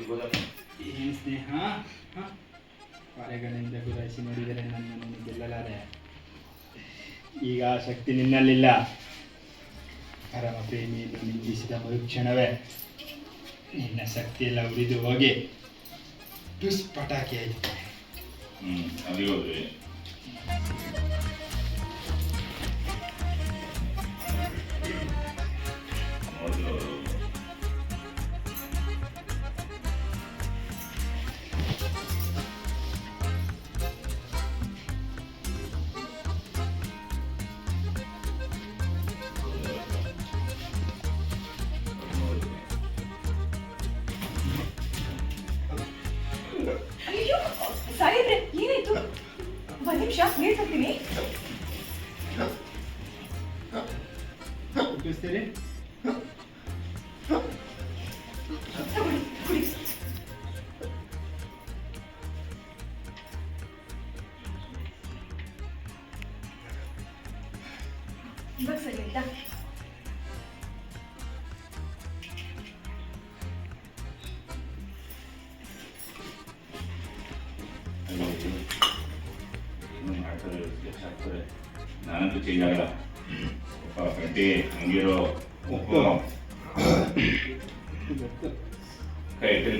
ಏನು ಸ್ನೇಹ? ಪಾರೆಗಳಿಂದ ಗುರಾಯಿಸಿ ನೋಡಿದರೆ ನನ್ನನ್ನು ಗೆಲ್ಲಲಾರೆ. ಈಗ ಆ ಶಕ್ತಿ ನಿನ್ನಲ್ಲಿಲ್ಲ. ಪರಮ ಪ್ರೇಮಿಯನ್ನು ನಿಂದಿಸಿದ ಮರುಕ್ಷಣವೇ. ನಿನ್ನ ಶಕ್ತಿಯೆಲ್ಲ ಉರಿದು ಹೋಗಿ ದುಷ್ಪಟಾಕಿ ಆಯಿತು ಹ್ಮ್ ಅಲ್ಲಿಗೆ ನಿಮಿಷ ನೀರು ತಗೊಳ್ಳಿ ಕುಡಿ ಇವಾಗ ಸರಿ ಆಯ್ತಾ? ಆಗ್ತದೆ ನಾನಂತೂ ಚೇಂಜ್ ಆಗಲ್ಲ ಅಪ್ಪ ಗಂಟೆ ಹಂಗಿರೋ ಉಪ್ಪು ಕೈ ಕೈ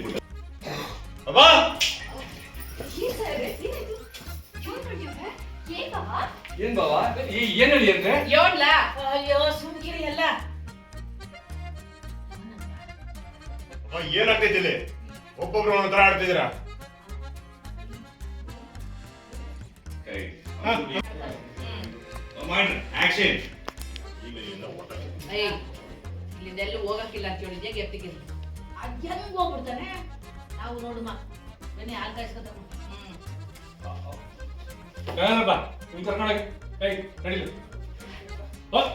ಅಬ್ಬಾ ಏನ್ ಸಾಯಿಬ್ರೆ ಏನಾಯ್ತು ಜೋರ್ ಕಂಡಿವ್ರೆ ಏನ್ ಬಾಬಾ ಏನ್ ಬಾವ ಈ ಏನ್ ಹೇಳಿ ಅಂದ್ರೆ ಯೋಡ್ಲ ಅಯ್ಯೋ ಸುಮ್ಕಿರಿ ಎಲ್ಲ ಏನಾಗ್ತೈತಿ ಇಲ್ಲಿ ಒಬ್ಬೊಬ್ರು ಒಂಥರ ಆಡ್ತಿದ್ದೀರಾ ಕೈ ಮಾಡ್ರಿ ಆಕ್ಷನ್ ಓಟ ಏಯ್ ಇಲ್ಲಿಂದೆಲ್ಲೂ ಹೋಗಕ್ಕಿಲ್ಲ ಅಂತ ಹೇಳಿ ಗೆಪ್ತಿಗೆ ಅದ್ ಹೆಂಗ್ ಹೋಗ್ಬಿಡ್ತಾನೆ ನಾವು ನೋಡುಮ ಬನ್ನಿ ಕಾಯಿಸ್ಕೊತ ಹ್ಮ್ ಏನಪ್ಪ ನೀವು ಕರ್ಕೊಂಡೋಗಿ ನಡೀಲಿ ಹೋಗ್.